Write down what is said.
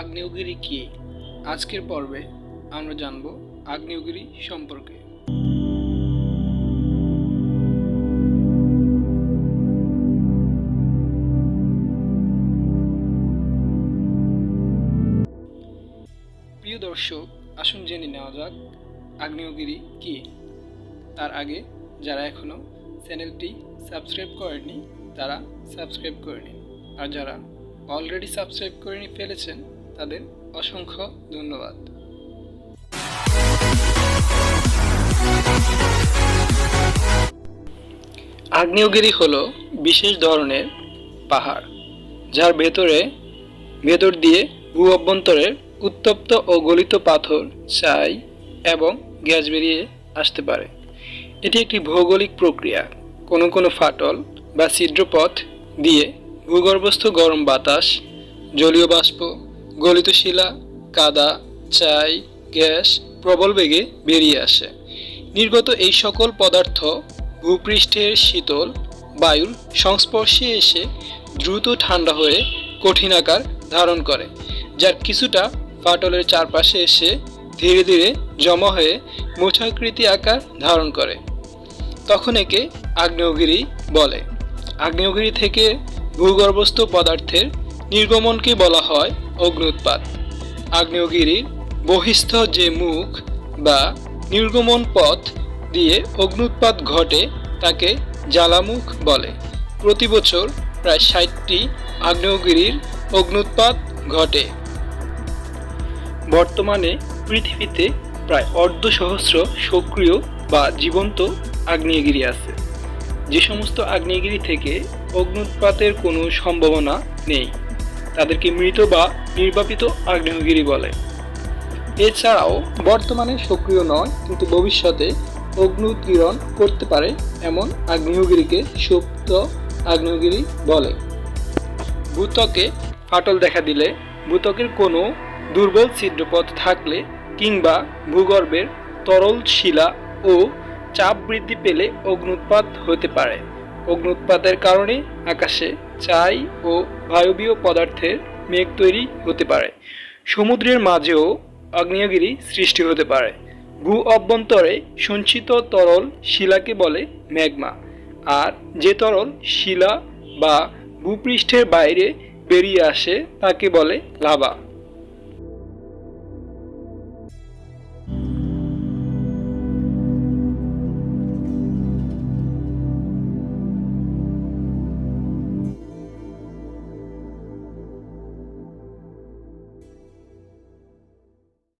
আগ্নেয়গিরি কি? আজকের পর্বে আমরা জানব আগ্নেয়গিরি সম্পর্কে। প্রিয় দর্শক, আসুন জেনে নেওয়া যাক আগ্নেয়গিরি কি। তার আগে যারা এখনও চ্যানেলটি সাবস্ক্রাইব করেনি তারা সাবস্ক্রাইব করে নিন। আর যারা অলরেডি সাবস্ক্রাইব করে ফেলেছেন তাদের অসংখ্য ধন্যবাদ। আগ্নেয়গিরি হল বিশেষ ধরনের পাহাড়, যার ভেতরে, ভেতর দিয়ে ভূ অভ্যন্তরের উত্তপ্ত ও গলিত পাথর, ছাই এবং গ্যাস বেরিয়ে আসতে পারে। এটি একটি ভৌগোলিক প্রক্রিয়া। কোনো কোনো ফাটল বা ছিদ্রপথ দিয়ে ভূগর্ভস্থ গরম বাতাস, জলীয় বাষ্প গলিত শিলা, কাদা, চাই, গ্যাস প্রবল বেগে বেরিয়ে আসে। নির্গত এই সকল পদার্থ ভূপৃষ্ঠের শীতল বায়ুর সংস্পর্শে এসে দ্রুত ঠান্ডা হয়ে কঠিন আকার ধারণ করে, যার কিছুটা ফাটলের চারপাশে এসে ধীরে ধীরে জমা হয়ে মোছাকৃতি আকার ধারণ করে। তখন একে আগ্নেয়গিরি বলে। আগ্নেয়গিরি থেকে ভূগর্ভস্থ পদার্থের নির্গমনকে বলা হয় অগ্নুৎপাত আগ্নেয়গিরির বহিস্থ যে মুখ বা নির্গমন পথ দিয়ে অগ্নুৎপাত ঘটে তাকে জ্বালামুখ বলে। প্রতি বছর প্রায় ষাটটি আগ্নেয়গিরির অগ্নুৎপাত ঘটে। বর্তমানে পৃথিবীতে প্রায় অর্ধ সহস্র সক্রিয় বা জীবন্ত আগ্নেয়গিরি আছে। যে সমস্ত আগ্নেয়গিরি থেকে অগ্নুৎপাতের কোনো সম্ভাবনা নেই। তাদেরকে মৃত বা নির্বাপিত আগ্নেয়গিরি বলে। এছাড়াও বর্তমানে সক্রিয় নয়, কিন্তু ভবিষ্যতে অগ্নুৎকিরণ করতে পারে এমন আগ্নেয়গিরিকে সুপ্ত আগ্নেয়গিরি বলে। ভূত্বকে ফাটল দেখা দিলে ভূত্বকের কোনো দুর্বল ছিদ্রপথ থাকলে কিংবা ভূগর্ভের তরল শিলা ও চাপ বৃদ্ধি পেলে অগ্নুৎপাত হতে পারে। অগ্নুৎপাতের কারণে আকাশে চাই ও বায়বীয় পদার্থের মেঘ তৈরি হতে পারে। সমুদ্রের মাঝেও আগ্নেয়গিরি সৃষ্টি হতে পারে। ভূ অভ্যন্তরে সঞ্চিত তরল শিলাকে বলে ম্যাগমা। আর যে তরল শিলা বা ভূপৃষ্ঠের বাইরে বেরিয়ে আসে তাকে বলে লাভা।